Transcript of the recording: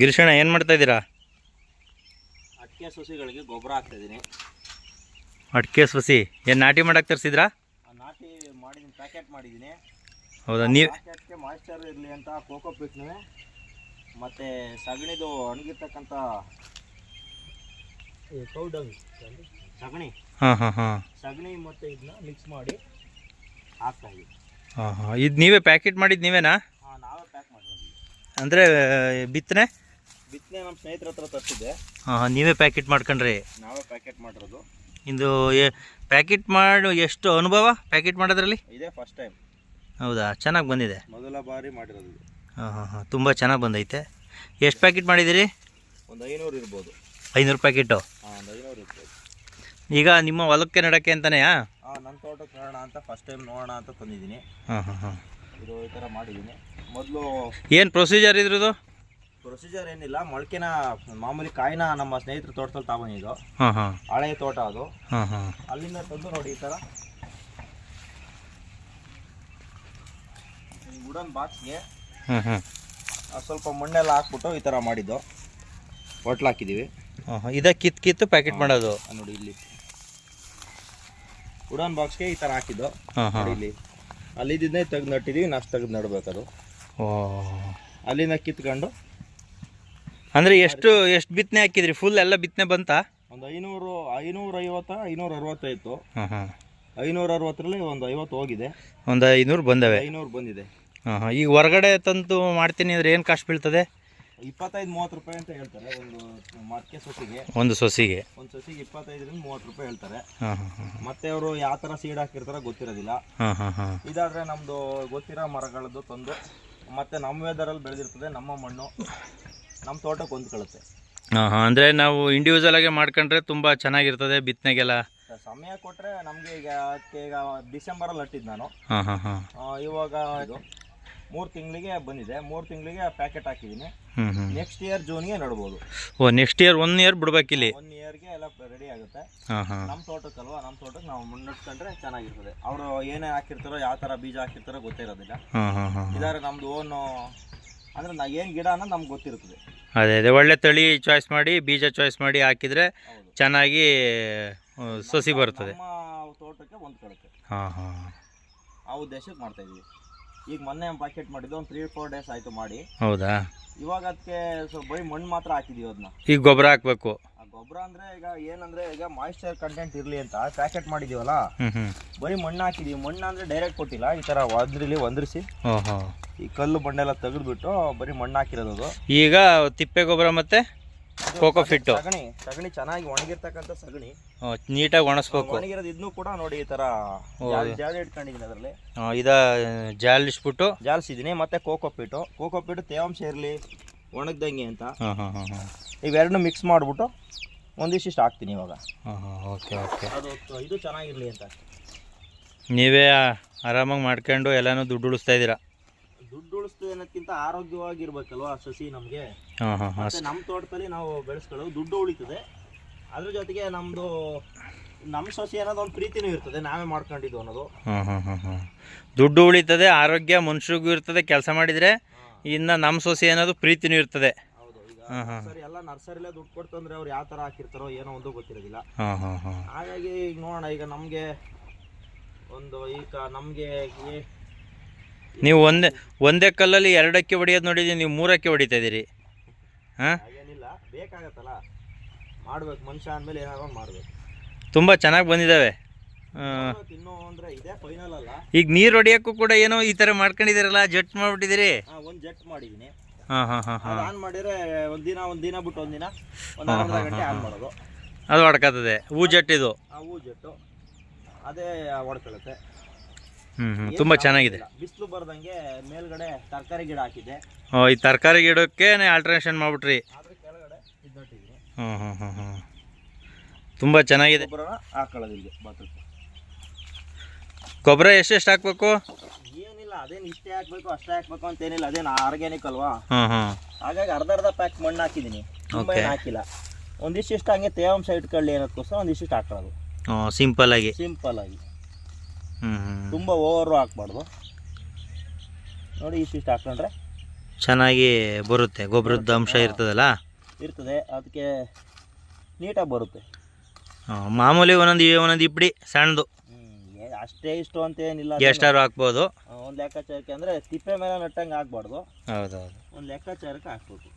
ಗಿರೀಶಣ್ಣ ಏನು ಮಾಡ್ತಾ ಇದ್ದೀರಾ? ಅಡಿಕೆ ಸಸಿಗಳಿಗೆ ಗೊಬ್ಬರ ಹಾಕ್ತಾ ಇದ್ದೀನಿ. ಅಡಿಕೆ ಸಸಿ ಏನು ನಾಟಿ ಮಾಡಕ್ಕೆ ತರಿಸಿದ್ರಾ? ನಾಟಿ ಮಾಡಿದ್ದೀನಿ ಪ್ಯಾಕೆಟ್ ಮಾಡಿದ್ದೀನಿ ಹೌದಾ ನೀವು ಪ್ಯಾಕೆಟ್ಗೆ ಮಾಯಿಶ್ಚರ್ ಇರಲಿ ಅಂತ ಕೋಕೋ ಪಿಟ್ನು ಮತ್ತು ಸಗಣಿದು ಒಣಗಿರ್ತಕ್ಕಂಥ ಪೌಡರ್ ಸಗಣಿ. ಹಾಂ ಹಾಂ ಹಾಂ. ಸಗಣಿ ಮತ್ತು ಇದನ್ನ ಮಿಕ್ಸ್ ಮಾಡಿ ಹಾಕ್ತಾ ಇದ್ದೀವಿ ಹಾಂ ಹಾಂ. ಇದು ನೀವೇ ಪ್ಯಾಕೆಟ್ ಮಾಡಿದ್ದು ನೀವೇನಾ? ಹಾಂ ನಾವೇ ಪ್ಯಾಕ್ ಮಾಡಿರೋದು ಅಂದರೆ ಬಿತ್ತನೆ? ಬಿತ್ತನೆ ನಮ್ಮ ಸ್ನೇಹಿತರ ಹತ್ರ ತರಿಸಿದ್ದೆ. ಹಾಂ ನೀವೇ ಪ್ಯಾಕೆಟ್ ಮಾಡ್ಕೊಂಡ್ರಿ. ನಾವೇ ಪ್ಯಾಕೆಟ್ ಮಾಡಿರೋದು. ಇದು ಪ್ಯಾಕೆಟ್ ಮಾಡು ಎಷ್ಟು ಅನುಭವ ಪ್ಯಾಕೆಟ್ ಮಾಡೋದ್ರಲ್ಲಿ? ಇದೇ ಫಸ್ಟ್ ಟೈಮ್ ಹೌದಾ? ಚೆನ್ನಾಗಿ ಬಂದಿದೆ. ಮೊದಲ ಬಾರಿ ಮಾಡಿರೋದು ಇದು. ಹಾಂ ಹಾಂ ಹಾಂ ತುಂಬ ಚೆನ್ನಾಗಿ ಬಂದೈತೆ. ಎಷ್ಟು ಪ್ಯಾಕೆಟ್ ಮಾಡಿದ್ದೀರಿ? ಒಂದು ಐನೂರು ಇರ್ಬೋದು. ಐನೂರು ಪ್ಯಾಕೆಟು ಹಾಂ ಒಂದು ಐನೂರು ಇರ್ಬೋದು. ಈಗ ನಿಮ್ಮ ಹೊಲಕ್ಕೆ ನಡಕ್ಕೆ ಅಂತಲೇ ಹಾಂ ಹಾಂ ನನ್ನ ತೋಟಕ್ಕೆ ನೋಡೋಣ ಅಂತ ಫಸ್ಟ್ ಟೈಮ್ ನೋಡೋಣ ಅಂತ ತಂದಿದ್ದೀನಿ. ಹಾಂ ಹಾಂ ಹಾಂ. ಇದು ಈ ಥರ ಮಾಡಿದ್ದೀನಿ. ಮೊದಲು ಏನು ಪ್ರೊಸೀಜರ್ ಇದ್ರದ್ದು ಪ್ರೊಸೀಜರ್ ಏನಿಲ್ಲ ಮೊಳಕೆನ ಮಾಮೂಲಿ ಕಾಯಿನ ನಮ್ಮ ಸ್ನೇಹಿತರ ತೋಟದಲ್ಲಿ ತಗೊಂಡಿದ್ದು. ಹಾಂ ಹಾಂ. ಹಳೆ ತೋಟ ಅದು. ಹಾಂ ಹಾಂ. ಅಲ್ಲಿಂದ ತಂದು ನೋಡಿ ಈ ತರ. ವುಡನ್ ಬಾಕ್ಸ್ಗೆ ಸ್ವಲ್ಪ ಮಣ್ಣೆಲ್ಲ ಹಾಕ್ಬಿಟ್ಟು ಈ ತರ ಮಾಡಿದ್ದು. ಹೊಟ್ಲು ಹಾಕಿದೀವಿ. ಹಾಂ ಹಾಂ. ಕಿತ್ ಕಿತ್ತು ಕಿತ್ತು ಪ್ಯಾಕೆಟ್ ಮಾಡೋದು. ನೋಡಿ ಇಲ್ಲಿ. ವುಡನ್ ಬಾಕ್ಸ್ಗೆ ಈ ತರ ಹಾಕಿದ್ದು. ಹಾಂ ಹಾಂ. ನೋಡಿ ಇಲ್ಲಿ. ಅಲ್ಲಿದ್ದೇ ತೆಗೆದು ನಟ್ಟಿದ್ದೀವಿ ನಾಷ್ಟು ತೆಗೆದು ನಡ್ಬೇಕದು ಓ. ಅಲ್ಲಿಂದ ಕಿತ್ಕೊಂಡು ಅಂದರೆ ಎಷ್ಟು ಎಷ್ಟು ಬಿತ್ತನೆ ಹಾಕಿದ್ರಿ? ಫುಲ್ ಎಲ್ಲ ಬಿತ್ತನೆ ಬಂತಾ? ಒಂದು ಐನೂರು ಐನೂರ ಐವತ್ತ ಐನೂರ ಅರವತ್ತೈತು ಹಾಂ ಹಾಂ. ಐನೂರ ಅರವತ್ತರಲ್ಲಿ ಒಂದು ಐವತ್ತು ಹೋಗಿದೆ. ಒಂದು ಐನೂರು ಬಂದವೆ. ಐನೂರು ಬಂದಿದೆ. ಹಾಂ ಹಾಂ. ಈಗ ಹೊರಗಡೆ ತಂದು ಮಾಡ್ತೀನಿ ಅಂದ್ರೆ ಏನು ಕಾಸ್ಟ್ ಬೀಳ್ತದೆ? ಇಪ್ಪತ್ತೈದು ಮೂವತ್ತು ರೂಪಾಯಿ ಅಂತ ಹೇಳ್ತಾರೆ ಒಂದು ಮಾರ್ಕೆ ಸೊಸಿಗೆ. ಒಂದು ಸೊಸಿಗೆ. ಒಂದು ಸೊಸಿಗೆ ಇಪ್ಪತ್ತೈದರಿಂದ ಮೂವತ್ತು ರೂಪಾಯಿ ಹೇಳ್ತಾರೆ. ಮತ್ತೆ ಅವರು ಯಾವ ಥರ ಸೀಡ್ ಹಾಕಿರ್ತಾರೋ ಗೊತ್ತಿರೋದಿಲ್ಲ. ಇದಾದರೆ ನಮ್ಮದು ಗೊತ್ತಿರೋ ಮರಗಳದ್ದು ತಂದು ಮತ್ತೆ ನಮ್ಮ ವೇದರಲ್ಲಿ ಬೆಳೆದಿರ್ತದೆ ನಮ್ಮ ಮಣ್ಣು. ನಮ್ಮ ತೋಟಕ್ಕೆ ಹೊಂದ್ಕೊಳ್ಳುತ್ತೆ ಹಾಂ ಹಾಂ ಅಂದರೆ ನಾವು ಇಂಡಿವಿಜುವಲ್ ಆಗಿ ಮಾಡ್ಕೊಂಡ್ರೆ ತುಂಬ ಚೆನ್ನಾಗಿರ್ತದೆ ಬಿತ್ತನೆಗೆಲ್ಲ ಸಮಯ ಕೊಟ್ಟರೆ ನಮಗೆ ಈಗ ಅದಕ್ಕೆ ಈಗ ಡಿಸೆಂಬರಲ್ಲಿ ಹಟ್ಟಿದ್ದು ನಾನು. ಹಾಂ ಹಾಂ. ಹಾಂ ಆ, ಇವಾಗ ಇದು ಮೂರು ತಿಂಗಳಿಗೆ ಬಂದಿದೆ. ಮೂರು ತಿಂಗಳಿಗೆ ಪ್ಯಾಕೆಟ್ ಹಾಕಿದ್ದೀನಿ. ನೆಕ್ಸ್ಟ್ ಇಯರ್ ಜೂನ್ಗೆ ನಡ್ಬೋದು. ಓ ನೆಕ್ಸ್ಟ್ ಇಯರ್ ಒನ್ ಇಯರ್ ಬಿಡ್ಬೇಕಿಲ್ಲಿ ಒನ್ ಇಯರ್ಗೆ ಎಲ್ಲ ರೆಡಿ ಆಗುತ್ತೆ. ನಮ್ಮ ತೋಟಕ್ಕಲ್ವಾ? ನಮ್ಮ ತೋಟಕ್ಕೆ ನಾವು ಮುನ್ನಡ್ಸ್ಕೊಂಡ್ರೆ ಚೆನ್ನಾಗಿರ್ತದೆ. ಅವರು ಏನೇ ಹಾಕಿರ್ತಾರೋ ಯಾವ ಥರ ಬೀಜ ಹಾಕಿರ್ತಾರೋ ಗೊತ್ತಿರೋದಿಲ್ಲ. ಇದಾದ್ರೆ ನಮ್ದು ಓನು ಅಂದ್ರೆ ನಾ ಏನು ಗಿಡ ಅನ್ನೋದು ನಮ್ಗೆ ಗೊತ್ತಿರ್ತದೆ. ಅದೇ ಅದೇ. ಒಳ್ಳೆ ತಳಿ ಚಾಯ್ಸ್ ಮಾಡಿ ಬೀಜ ಚಾಯ್ಸ್ ಮಾಡಿ ಹಾಕಿದರೆ ಚೆನ್ನಾಗಿ ಆ, ಸಸಿ ಬರ್ತದೆ. ನಮ್ಮ ತೋಟಕ್ಕೆ ಒಂದು ಹಾಂ ಹಾಂ. ಆ ಉದ್ದೇಶಕ್ಕೆ ಮಾಡ್ತಾ ಇದೀವಿ. ಈಗ ಮೊನ್ನೆ ಪ್ಯಾಕೆಟ್ ಮಾಡಿದ್ದು ಒಂದು ತ್ರೀ ಫೋರ್ ಡೇಸ್ ಆಯಿತು ಮಾಡಿ. ಹೌದಾ? ಇವಾಗ ಅದಕ್ಕೆ ಸ್ವಲ್ಪ ಬರೀ ಮಣ್ಣು ಮಾತ್ರ ಹಾಕಿದೀವಿ ಅದನ್ನ ಈಗ ಗೊಬ್ಬರ ಹಾಕಬೇಕು. ಆ ಗೊಬ್ಬರ ಅಂದ್ರೆ ಈಗ ಏನಂದ್ರೆ ಈಗ ಮಾಯಿಶ್ಚರ್ ಕಂಟೆಂಟ್ ಇರಲಿ ಅಂತ ಪ್ಯಾಕೆಟ್ ಮಾಡಿದೀವಲ್ಲ? ಹ್ಞೂ ಹ್ಞೂ ಬರೀ ಮಣ್ಣು ಹಾಕಿದೀವಿ. ಮಣ್ಣು ಅಂದ್ರೆ ಡೈರೆಕ್ಟ್ ಕೊಟ್ಟಿಲ್ಲ ಈ ಥರ ಒಂದ್ರಿಲಿ ಒಂದ್ರಿಸಿ ಹಾಂ ಈ ಕಲ್ಲು ಬಂಡೆಲ್ಲ ತೆಗೆದ್ಬಿಟ್ಟು ಬರೀ ಮಣ್ಣು ಹಾಕಿರೋದು. ಈಗ ತಿಪ್ಪೆ ಗೊಬ್ಬರ ಮತ್ತೆ ಕೋಕೋ ಫಿಟ್ಟು. ಸಗಣಿ ಸಗಣಿ ಚೆನ್ನಾಗಿ ಒಣಗಿರ್ತಕ್ಕಂಥ ಸಗಣಿ. ನೀಟಾಗಿ ಒಣಸ್ಬೇಕು. ಒಣಗಿರೋದು ಇದನ್ನು ಕೂಡ ನೋಡಿ ಈ ತರ ಜಾಲಿ ಇಟ್ಕೊಂಡಿದ್ದೀನಿ ಅದರಲ್ಲಿ. ಇದ ಜಾಲಿಸ್ಬಿಟ್ಟು ಜಾಲಿಸಿದ್ದೀನಿ ಮತ್ತೆ ಕೋಕೋ ಫಿಟ್ಟು. ಕೋಕೋ ಫಿಟ್ಟು ತೇವಾಂಶ ಇರಲಿ ಒಣಗ್ದಂಗೆ ಅಂತ. ಇವೆರಡನ್ನೂ ಮಿಕ್ಸ್ ಮಾಡಿಬಿಟ್ಟು ಒಂದಿಷ್ಟು ಹಾಕ್ತೀನಿ ಇವಾಗ. ಹಾಂ ಹಾಂ ಓಕೆ ಓಕೆ. ಅದು ಇದು ಚೆನ್ನಾಗಿರಲಿ ಅಂತ. ನೀವೇ ಆರಾಮಾಗಿ ಮಾಡ್ಕೊಂಡು ಎಲ್ಲನೂ ದುಡ್ಡು ಉಳಿಸ್ತಾ ಇದ್ದೀರಾ? ದುಡ್ಡು ಉಳಿಸ್ತು ಅನ್ನೋದಕ್ಕಿಂತ ಆರೋಗ್ಯವಾಗಿರ್ಬೇಕಲ್ವಾ ಸಸಿ ನಮಗೆ? ಮತ್ತೆ ನಮ್ಮ ತೋಟದಲ್ಲಿ ನಾವು ಬೆಳೆಸ್ಕೊಳ್ಳೋದು ದುಡ್ಡು ಉಳಿತದೆ. ಅದ್ರ ಜೊತೆಗೆ ನಮ್ಮದು ನಮ್ಮ ಸಸಿ ಅನ್ನೋದು ಒಂದು ಪ್ರೀತಿನೂ ಇರ್ತದೆ ನಾವೇ ಮಾಡ್ಕೊಂಡಿದ್ದು ಅನ್ನೋದು. ದುಡ್ಡು ಉಳಿತದೆ ಆರೋಗ್ಯ ಮನುಷ್ಯರಿಗೂ ಇರ್ತದೆ ಕೆಲಸ ಮಾಡಿದರೆ ಇನ್ನು ನಮ್ಮ ಸೊಸೆ ಅನ್ನೋದು ಪ್ರೀತಿನೂ ಇರ್ತದೆ. ಹೌದು ಈಗ ಹಾಂ ಹಾಂ. ಎಲ್ಲ ನರ್ಸರಿಲೇ ದುಡ್ಡು ಕೊಡ್ತಂದ್ರೆ ಅವ್ರು ಯಾವ ಥರ ಹಾಕಿರ್ತಾರೋ ಏನೋ ಒಂದು ಗೊತ್ತಿರೋದಿಲ್ಲ. ಹಾಗಾಗಿ ಈಗ ನೋಡೋಣ ಈಗ ನಮಗೆ ಒಂದು ಈಗ ನಮಗೆ ನೀವು ಒಂದೇ ಒಂದೇ ಕಲ್ಲಲ್ಲಿ ಎರಡಕ್ಕೆ ಹೊಡಿಯೋದು ನೋಡಿದ್ದೀವಿ ನೀವು ಮೂರಕ್ಕೆ ಹೊಡಿತಾ ಇದ್ದೀರಿ. ಹಾಂ? ಏನಿಲ್ಲ ಬೇಕಾಗತ್ತಲ್ಲ. ಮಾಡ್ಬೇಕು ಮನುಷ್ಯ ಅಂದಮೇಲೆ ಏನಾದ್ರು ಮಾಡ್ಬೇಕು. ತುಂಬ ಚೆನ್ನಾಗಿ ಬಂದಿದ್ದಾವೆ ಇನ್ನೂ ಅಂದರೆ ಇದೇ ಫೈನಲ್ ಅಲ್ಲ. ಈಗ ನೀರು ಹೊಡಿಯೋಕ್ಕೂ ಕೂಡ ಏನೋ ಈ ಥರ ಮಾಡ್ಕೊಂಡಿದ್ದೀರಲ್ಲ ಜಟ್ ಮಾಡಿಬಿಟ್ಟಿದ್ದೀರಿ? ಒಂದು ಜೆಟ್ ಮಾಡಿದ್ದೀನಿ ಹಾಂ ಹಾಂ ಹಾಂ ಅದು ಹಾಂ ಆನ್ ಮಾಡಿದ್ರೆ ಒಂದು ದಿನ ಒಂದು ದಿನ ಬಿಟ್ಟು ಒಂದು ದಿನ ಒಂದು ಅರ್ಧ ಗಂಟೆ ಆನ್ ಮಾಡೋದು. ಅದು ಹೊಡ್ಕತ್ತದೆ ಹೂ ಜಟ್ ಇದು. ಆ ಹೂ ಜೆಟ್ಟು. ಅದೇ ಹೊಡ್ಕೊಳ್ಳುತ್ತೆ ಹ್ಞೂ ತುಂಬ ಚೆನ್ನಾಗಿದೆ. ಬಿಸಿಲು ಬರ್ದಂಗೆ ಮೇಲ್ಗಡೆ ತರಕಾರಿ ಗಿಡ ಹಾಕಿದೆ ಓ, ಈ ತರಕಾರಿ ಗಿಡಕ್ಕೆ ಆಲ್ಟ್ರೇಷನ್ ಮಾಡ್ಬಿಟ್ರಿ. ಹ್ಞೂ ಹ್ಞೂ ಹ್ಞೂ ಹ್ಞೂ ತುಂಬ ಚೆನ್ನಾಗಿದೆ. ಬಾತ್ರೂಮ್ ಗೊಬ್ಬರ ಎಷ್ಟೆಷ್ಟು ಹಾಕ್ಬೇಕು? ಏನಿಲ್ಲ ಅದೇನು ಇಷ್ಟೇ ಹಾಕ್ಬೇಕು ಅಷ್ಟೇ ಹಾಕ್ಬೇಕು ಅಂತ ಏನಿಲ್ಲ ಅದೇನು ಆರ್ಗ್ಯಾನಿಕ್ ಅಲ್ವಾ? ಹಾಗಾಗಿ ಅರ್ಧ ಅರ್ಧ ಪ್ಯಾಕ್ ಮಣ್ಣು ಹಾಕಿದೀನಿ ತುಂಬ ಹಾಕಿಲ್ಲ. ಒಂದಿಷ್ಟು ಹಂಗೆ ತೇವಾಂಶ ಇಟ್ಕೊಳ್ಳಿ ಅನ್ನೋದಕ್ಕೋಸ್ಕರ ಒಂದಿಷ್ಟು ಹಾಕೊಳ್ಳೋದು ಸಿಂಪಲ್ ಆಗಿ. ಸಿಂಪಲ್ ಆಗಿ. ತುಂಬ ಓವರು ಹಾಕ್ಬಾರ್ದು. ನೋಡಿ ಇಷ್ಟಿಷ್ಟು ಹಾಕೊಂಡ್ರೆ ಚೆನ್ನಾಗಿ ಬರುತ್ತೆ ಗೊಬ್ಬರದ ಅಂಶ ಇರ್ತದಲ್ಲ? ಇರ್ತದೆ ಅದಕ್ಕೆ ನೀಟಾಗಿ ಬರುತ್ತೆ. ಮಾಮೂಲಿ ಒಂದೊಂದು ಒಂದೊಂದು ಇಪ್ಪಡಿ ಸಣ್ಣದು. ಅಷ್ಟೇ ಇಷ್ಟು ಅಂತ ಏನಿಲ್ಲ. ಎಷ್ಟಾದ್ರು ಹಾಕ್ಬೋದು. ಒಂದು ಲೆಕ್ಕಾಚಾರಕ್ಕೆ ಅಂದರೆ ತಿಪ್ಪೆ ಮೇಲೆ ನಟ್ಟಂಗೆ ಹಾಕ್ಬಾರ್ದು. ಹೌದೌದು. ಒಂದು ಲೆಕ್ಕಾಚಾರಕ್ಕೆ ಹಾಕ್ಬೇಕು.